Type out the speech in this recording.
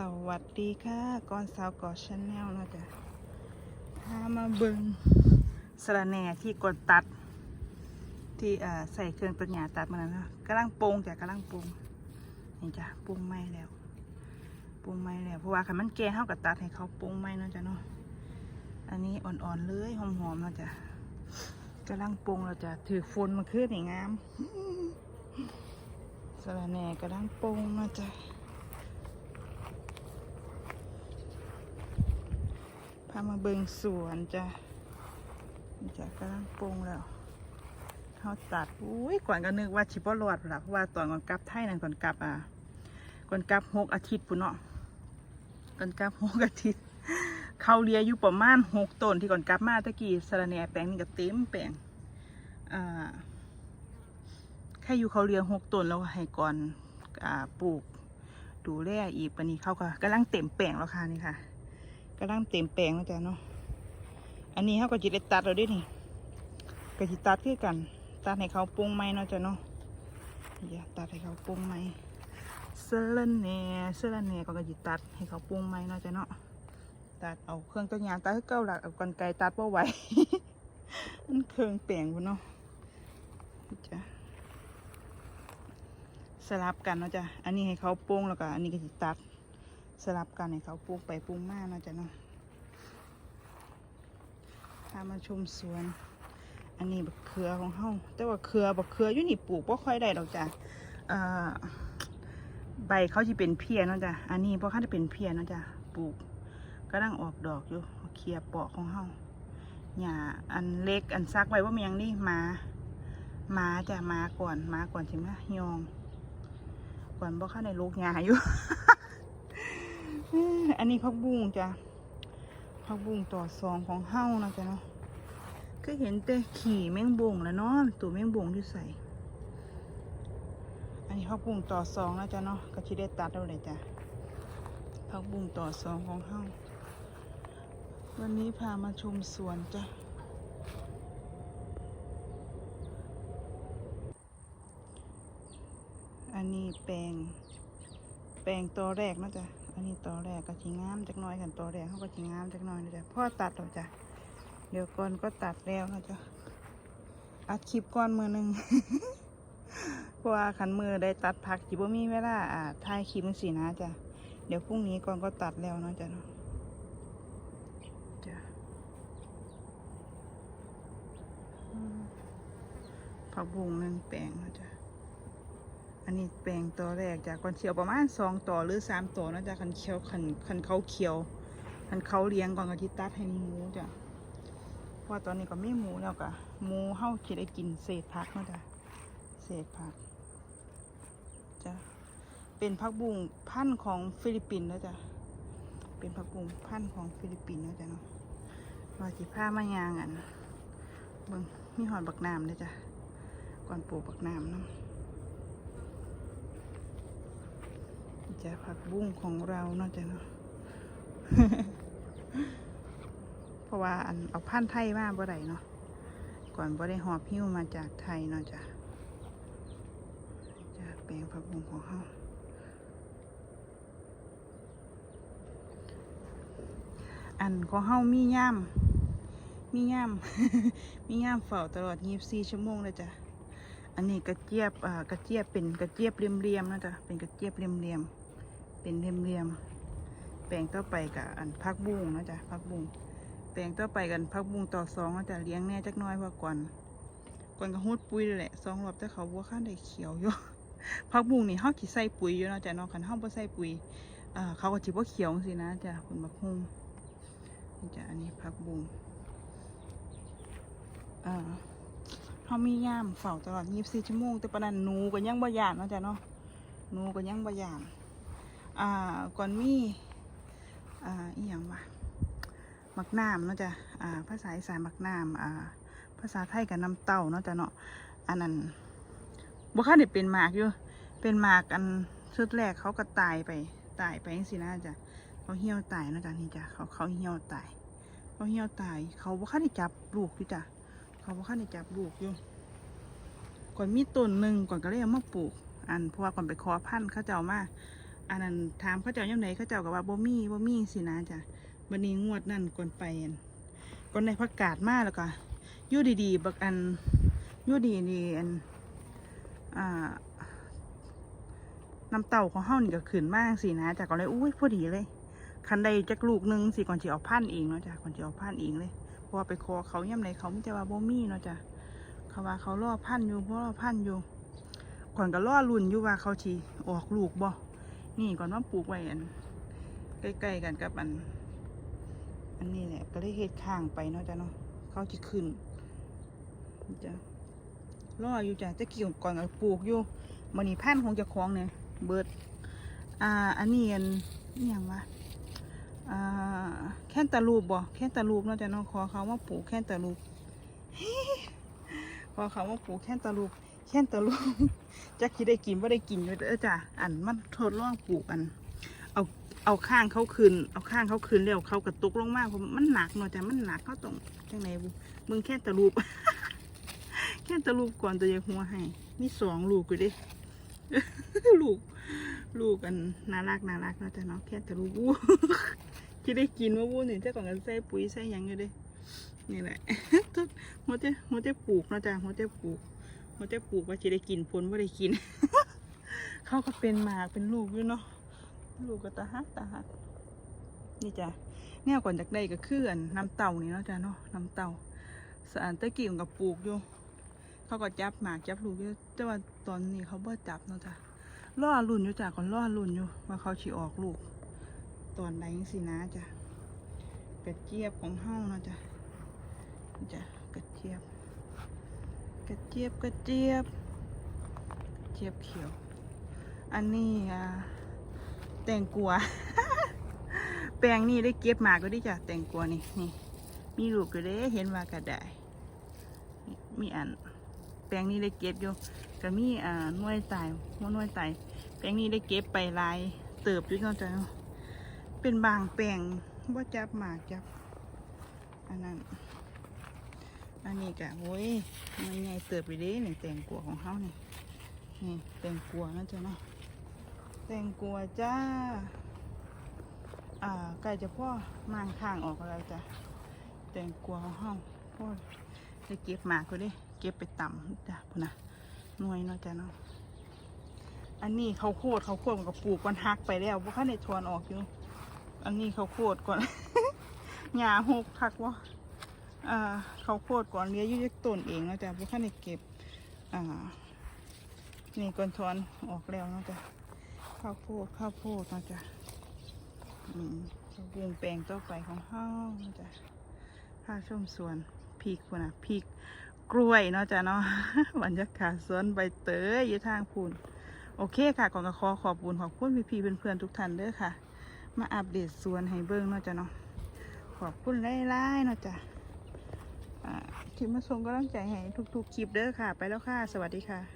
สวัสดีค่ะก่อนสาวก่อชาแนลนะจ๊ะพามาเบิงสระแหน่ที่กดตัด ที่ใส่เครื่องตัดหญ้าตัดมาแล้วนะกำลังปรุงจ้ะกำลังปรุงนี่จ้ะปรุงไม่แล้วปรุงไม่แล้วเพราะว่าคันมันแก่เท่ากับตัดให้เขาปรุงไม่เนาะจ้ะเนาะอันนี้อ่อนๆเลยหอมๆเนาะจ้ะกำลังปรุงเราจะถือฝนมาขึ้นนี่งามสระแหน่กำลังปรุงเนาะจ้ะามาเบิงสวนจ้ะจ้ะกำลังปรุงแล้วเขาตัดอุ้ยก่อนก็นึกว่าชิบรอดหลักว่าตอนก่อนกลับไทยนั่นก่อนกลับอะก่อนกลับหกอาทิตย์ปุ่นเนาะก่อนกลับหกอาทิตย์เขาเลียอยู่ประมาณหกต้นที่ก่อนกลับมาตะกี้สะระแหน่แปลงนี่ก็เต็มแปลงอ่าแค่อยู่เขาเลียหกต้นแล้วให้ก่อนอ่าปลูกดูแลอีกปนนี้เขาก็กำลังเต็มแปลงแล้วค่ะนี่ค่ะ กำลังเต็มแปลงแล้วจ้ะเนาะ อันนี้เขาก็จิได้ตัดเราด้วยนี่ก็จิตัดคือกัน ตัดให้เขาปรุงไหมเนาะจ้ะเนาะอย่าตัดให้เขาปรุงไหมเซเลนเน่เซเลนเน่ก็ก็จิตัดให้เขาปรุงไหมเนาะจ้ะเนาะ ตัดเอาเครื่องตัดหญ้าตัดให้เก้าหลักเอากันไกรตัดว่าไหวมันเครื่องแปลงพุ่นเนาะจ้ะสลับกันเนาะจ้ะ อันนี้ให้เขาปรุงแล้วก็อันนี้ก็จิตัด สลับกันให้เขาปลูกไปปลูกมาเนาะจ้ะเนาะพามาชมสวน อันนี้บักเขือของเฮาแต่ว่าเขือบักเขืออยู่นี่ปลูกบ่ค่อยได้ดอกจ้ะเอ่อใบเขาจะเป็นเพียเนาะจ้ะอันนี้เพราะเขาจะเป็นเพียเนาะจ้ะปลูกกำลังออกดอกอยู่เคลียปอกของเฮาหญ้าอันเล็กอันซักไว้ว่ามันยังนี่มามาจ้ะมาก่อนมาก่อนใช่ไหมยองก่อนบ่เข้าในลูกหญ้าอยู่ อันนี้พักบุ้งจ้ะพักบุ้งต่อซองของเฮ้านะจ๊ะเนาะก็เห็นแต่ขี่แมงบุ้งแล้วเนาะตัวแมงบุ้งที่ใส่ อันนี้พักบุ้งต่อซองนะจ๊ะเนาะก็ชิได้ตัดเอาเลยจ้ะพักบุ้งต่อซองของเฮ้าวันนี้พามาชมสวนจ้ะอันนี้แปลง แปลงตัวแรกนะจ้ะ อันนี้ตัวแรกก็ชิงงามจักน้อยกันตัวแรกเขาก็ชิงงามจักน้อยนะจ้ะพ่อตัดแล้วจ้ะเดี๋ยวก่อนก็ตัดแล้วนะจ้ะอัดคลิปก่อนมือหนึ่งเพราะว่าขันมือได้ตัดผักจิบ่มีเวลาอ่าถ่ายคลิปมันสีนะจ้ะเดี๋ยวพรุ่งนี้ก่อนก็ตัดแล้วเนาะจ้ะเนาะจ้ะผักบุ้งนึ่งแปลงเนาะจ้ะ อันนี้แปลงตัวแรกจากคนเขียวประมาณสองต่อหรือสามต่อนะจ๊ะคันเขียวคันคันเขาเขียวคันเขาเลี้ยงก่อนก็จิตัดให้หมูจ้ะเพราะว่าตอนนี้ก็ไม่หมูแล้วก็หมูเฮาคิได้กินเศษผักนาะจ้ะเศษผักจ้ะเป็นผักบุ้งพันธุ์ของฟิลิปปินส์นะจ๊ะเป็นผักบุ้งพันธุ์ของฟิลิปปินส์นะจ๊ะเนาะว่าสิผ้ามายางอันเบิ่งมีหอดบักน้ำนะจ๊ะก่อนปลูกบักน้ำเนาะ จะผักบุ้งของเราเนาะจ้ะเนาะเพราะว่าอันเอาพันไทยมาบ่ได้เนาะก่อนบ่ได้หอบหิ้วมาจากไทยเนาะจ้ะจะแปลงผักบุ้งของเฮาอันของเฮามีย่ามมีย่ามมีย่ามเฝ้าตลอด24ชั่วโมงเลยจ้ะ อันนี้กระเจี๊ยบอ่ากระเจี๊ยบเป็นกระเจี๊ยบเรียมๆนะจ๊ะเป็นกระเจี๊ยบเรียมๆ เป็นเรียมๆแปลงต่อไปกับอันพักบุ้งนะจ๊ะพักบุ้งแปลงต่อไปกันพักบุ้งต่อสองนะจ๊ะเลี้ยงแน่จักน้อยเพราก่อนก่อนก็ฮูดปุ๋ยเลยแหละสองรอบแต่เขาบัวข้างได้เขียวอยู่พักบุ้งนี่เฮาสิใส่ปุ๋ยอยู่นะจ๊ะนาะคันเฮาบ่ใส่ปุ๋ยเขาก็สิบว่าเขียวสินะจ๊ะคุณบักฮุ่งนี่จ้ะอันนี้พักบุ้งอ่าเขามีย่ามเฝ้าตลอด 24 ชั่วโมง แต่ปนันหนูก็ยังบ่ยานเนาะจ้ะเนาะหนูก็ยังบ่ยาน อ่าก่อนมีอ่าอีหยังวะมักน้ำเนาะจ้ะอ่าภาษาอีสานมักน้ำอ่าภาษาไทยกับน้ำเต้าเนาะจ้ะเนาะอันนั้นบ่คันได้เป็นหมากอยู่เป็นหมากอันชุดแรกเขาก็ตายไปตายไปจังซี่นะจ้ะเขาเหี่ยวตายเนาะจ้ะนี่จ้ะเขาเขาเหี่ยวตายเขาเหี่ยวตาย เขาบ่คันได้จับลูกอยู่จ้ะเขาบ่คันได้จับลูกอยู่ก่อนมีต้นหนึ่งก่อนก็เลยเอามาปลูก อันเพราะว่าก่อนไปขอพันธุ์เขาจะเอามา อันนั้นถามเขาเจ้าย่ำไหนเขาเจ้าก็ว่าบ่มีบ่มีสินะจ้ะวันนี้งวดนั่นก่อนไปก่อนในประกาศมากแล้วก็ยู่ดีๆบักอันยู่ดีดีๆอันอ่าน้ำเต่าของเฮานี่ก็ขึ้นมากสินะจ้ะก็เลยอุ้ยพอดีเลย คันใดจักลูกนึงสิก่อนสิเอาพันธุ์เองเนาะจ้ะก่อนสิเอาพันธุ์เองเลยเพราะว่าไปขอเขาย่ำไหนเขาไม่แต่ว่าบ่มีเนาะจ้ะเขาว่าเขาล่อพันต์อยู่เพราะล่อพันต์อยู่ก่อนก็ล่อรุ่นอยู่ว่าเขาชีออกลูกบ่ นี่ก่อนว่าปลูกไว้อันใกล้ๆกันกับอัน อันนี้แหละ ก็ได้เฮ็ดข้างไปเนาะจ้ะเนาะเขาจะขึ้นจ้ะรออยู่จ้ะจะเกี่ยวก่อนก็ปลูกอยู่มันนี่พันธุ์ของเจ้าของเนี่ยเบิดอ่าอันนี้อันนี่ยังวะอ่าแค่นตาลูปบ่แค่นตาลูปเนาะจ้ะเนาะขอเขาว่าปลูกแค่นตาลูปขอเขาว่าปลูกแค่นตาลูป แค่นตาลูปจักคิดได้กินว่าได้กินอยู่เด้อจ้ะอันมันทดลองปลูกอัน เอาเอาข้างเขาคืนเอาข้างเขาคืนแล้วเขากระตุกลงมากเพราะมันหนักเนาะจ้ะมันหนักเขาต้องจังไหนบุมึงแค่ตะลูปแค่ตะลูปก่อนตัวใหญ่หัวให้มีสองลูกอยู่เดิลูก ลูกกันน่ารักน่ารักเนาะจ้ะเนาะแค่ตะลูปวู้คิดได้กินว่าวู้นี่เจ้าก่อนกันใส่ปุ๋ยใส่ยังอยู่เดินี่แหละหัวเจ้หัวเจ้ปลูกเนาะจ้ะหัวเจ้ปลูก มันจะปลูกว่าจะได้กินผลว่าได้กิน เขาก็เป็นหมากเป็นลูกอยู่เนาะลูกก็ตาฮักตาฮักนี่จ้ะแนวก่อนจากได้ก็คืออันน้ำเต่านี่เนาะจ้ะเนาะน้ำเต่าสารตะกี้มันก็ปลูกอยู่เขาก็จับหมากจับลูกอยู่แต่ว่าตอนนี้เขาบ่จับเนาะจ้ะล่อรุ่นอยู่จ้ะก่อนล่อรุ่นอยู่ว่าเขาฉีออกลูก ตอนใดจังสินะจ้ะกระเจี๊ยบของเฮ้าเนาะจ้ะจ้ะกระเจี๊ยบ กระเจี๊ยบกระเจี๊ยบเจี๊ยบเขียว อันนี้อ่าแตงกัว แปลงนี่ได้เก็บมาก็ได้จ้ะแตงกัวนี่นี่ มีลูกก็ได้เห็นว่ากระได้มีอัน แปลงนี้ได้เก็บอยู่ก็มีอ่าน่วยตายหัวหน่วยตายแปลงนี้ได้เก็บไปลายเติบอยู่เนาะจ้ะเนาะเป็นบางแปลงว่าจับหมากจับอันนั้น อันนี้กะโว้ยมันใหญ่เติบไปเด้นี่แตงกัวของเขานี่นี่แตงกัวนะจ๊ะเนาะแตงกัวจ้า อ่าใกล้จะพ่อมางข้างออกแล้วจ้ะแตงกัวของเขาพ่อได้เก็บหมากก็ได้เก็บไปต่ำจ้ะพุ่นนะหน่วยเนาะจ้ะเนาะอันนี้เขาโคตรเขาโคตรมันก็ปลูกมันหักไปแล้วเพราะข้าในทวนออกอยู่ อันนี้เขาโคตรก่อนหญ้าหกคักวะ อ่าเขาวโพดก่อนเลี้ยยู่จากต้นเองนะจ๊ะพวกข้าในเก็บ อ่า นี่ก้อนทอนออกแล้วนะจ๊ะข้าวโพดข้าวโพดนะจ๊ะอืมปรุงแปลงต่อไปของเฮาเนาะจ๊ะข้าชมสวนพริกนะพริกกล้วยเนาะจ๊ะเนาะบรรยากาศสวนใบเตยอยู่ทางพูนโอเคค่ะก่อนก็ขอขอบคุณขอบคุณพี่ๆเพื่อนๆทุกท่านเด้อค่ะ มาอัปเดตสวนให้เบิ่งเนาะจ๊ะเนาะขอบคุณหลายๆเนาะจ๊ะ ที่มาส่งกำลังใจให้ทุกๆคลิปเด้อค่ะ ไปแล้วค่ะ สวัสดีค่ะ